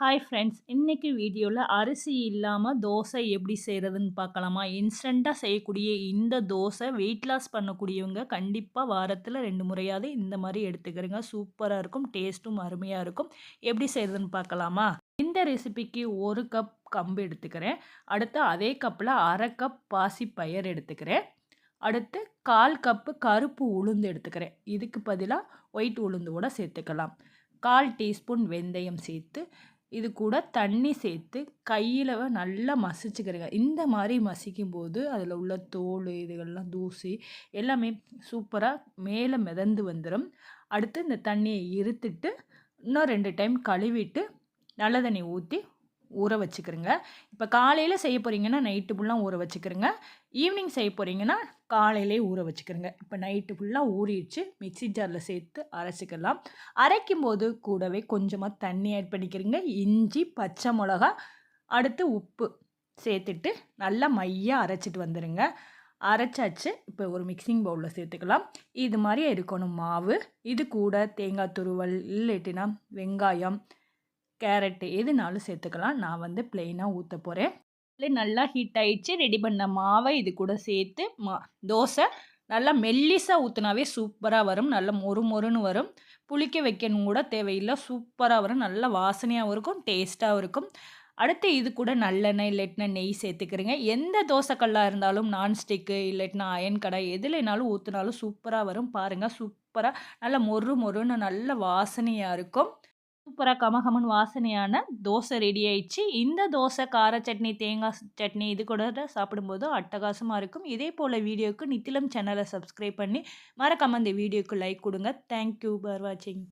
Hi friends இன்றைக்கி வீடியோவில் அரிசி இல்லாமல் தோசை எப்படி செய்கிறதுன்னு பார்க்கலாமா? இன்ஸ்டண்ட்டாக செய்யக்கூடிய இந்த தோசை வெயிட் லாஸ் பண்ணக்கூடியவங்க கண்டிப்பாக வாரத்தில் ரெண்டு முறையாவது இந்த மாதிரி எடுத்துக்கிறேங்க. சூப்பராக இருக்கும் டேஸ்ட்டும் அருமையாக இருக்கும். எப்படி செய்கிறதுன்னு பார்க்கலாமா? இந்த ரெசிபிக்கு ஒரு கப் கம்பு எடுத்துக்கிறேன். அடுத்து அதே கப்பில் அரை கப் பாசி பயிர் எடுத்துக்கிறேன். அடுத்து கால் கப்பு கருப்பு உளுந்து எடுத்துக்கிறேன். இதுக்கு பதிலாக ஒயிட் உளுந்து கூட சேர்த்துக்கலாம். கால் டீஸ்பூன் வெந்தயம் சேர்த்து இது கூட தண்ணி சேர்த்து கையில் நல்லா மசிச்சுக்கிறேங்க இந்த மாதிரி மசிக்கும் போது அதில் உள்ள தோல் இதுகள்லாம் தூசி எல்லாமே சூப்பராக மேலே மிதந்து வந்துடும் அடுத்து இந்த தண்ணியை இருத்துட்டு இன்னும் ரெண்டு டைம் கழுவிட்டு நல்ல தண்ணி ஊற்றி ஊற வச்சுக்கிறோங்க. இப்போ காலையில் செய்ய போகிறீங்கன்னா நைட்டு ஃபுல்லாக ஊற வச்சுக்கிறோங்க. ஈவினிங் செய்ய போகிறீங்கன்னா காலையிலே ஊற வச்சுக்கிறோங்க. இப்போ நைட்டு ஃபுல்லாக ஊறிடுச்சு. மிக்சி ஜாரில் சேர்த்து அரைச்சிக்கலாம். அரைக்கும் போது கூடவே கொஞ்சமாக தண்ணி ஆட் பண்ணிக்கிறோங்க. இஞ்சி பச்சை மிளகா அடுத்து உப்பு சேர்த்துட்டு நல்லா மையாக அரைச்சிட்டு வந்துடுங்க அரைச்சாச்சு. இப்போ ஒரு மிக்சிங் பவுலில் சேர்த்துக்கலாம். இது மாதிரி இருக்கணும். மாவு. இது கூட தேங்காய் துருவல் இல்லாட்டினா வெங்காயம் கேரட்டு எதுனாலும் சேர்த்துக்கலாம். நான் வந்து பிளெயினாக ஊற்ற போகிறேன் நல்லா ஹீட் ஆகிடுச்சு ரெடி பண்ண மாவை இது கூட சேர்த்து மா தோசை நல்லா மெல்லிசாக ஊற்றினாவே சூப்பராக வரும். நல்லா மொறு மொறுன்னு வரும். புளிக்க வைக்கணும் கூட தேவையில்லை. சூப்பராக வரும். நல்லா வாசனையாகவும் இருக்கும். டேஸ்ட்டாகவும் இருக்கும். அடுத்து இது கூட நல்லெண்ணெய் இல்லட்டினா நெய் சேர்த்துக்கிறேங்க. எந்த தோசைக்கல்லாக இருந்தாலும் நான்ஸ்டிக்கு இல்லட்டினா அயன் கடை எதுலனாலும் ஊற்றினாலும் சூப்பராக வரும். பாருங்கள் சூப்பராக நல்லா மொறு மொறுன்னு நல்ல வாசனையாக இருக்கும். சூப்பராக கமகமன் வாசனையான தோசை ரெடி ஆயிடுச்சு. இந்த தோசை கார சட்னி தேங்காய் சட்னி இது கூட சாப்பிடும்போது அட்டகாசமாக இருக்கும். இதே போல் வீடியோவுக்கு நித்திலம் சேனலை சப்ஸ்கிரைப் பண்ணி மறக்காமல் இந்த வீடியோக்கு லைக் கொடுங்க. தேங்க்யூ ஃபார் வாட்சிங்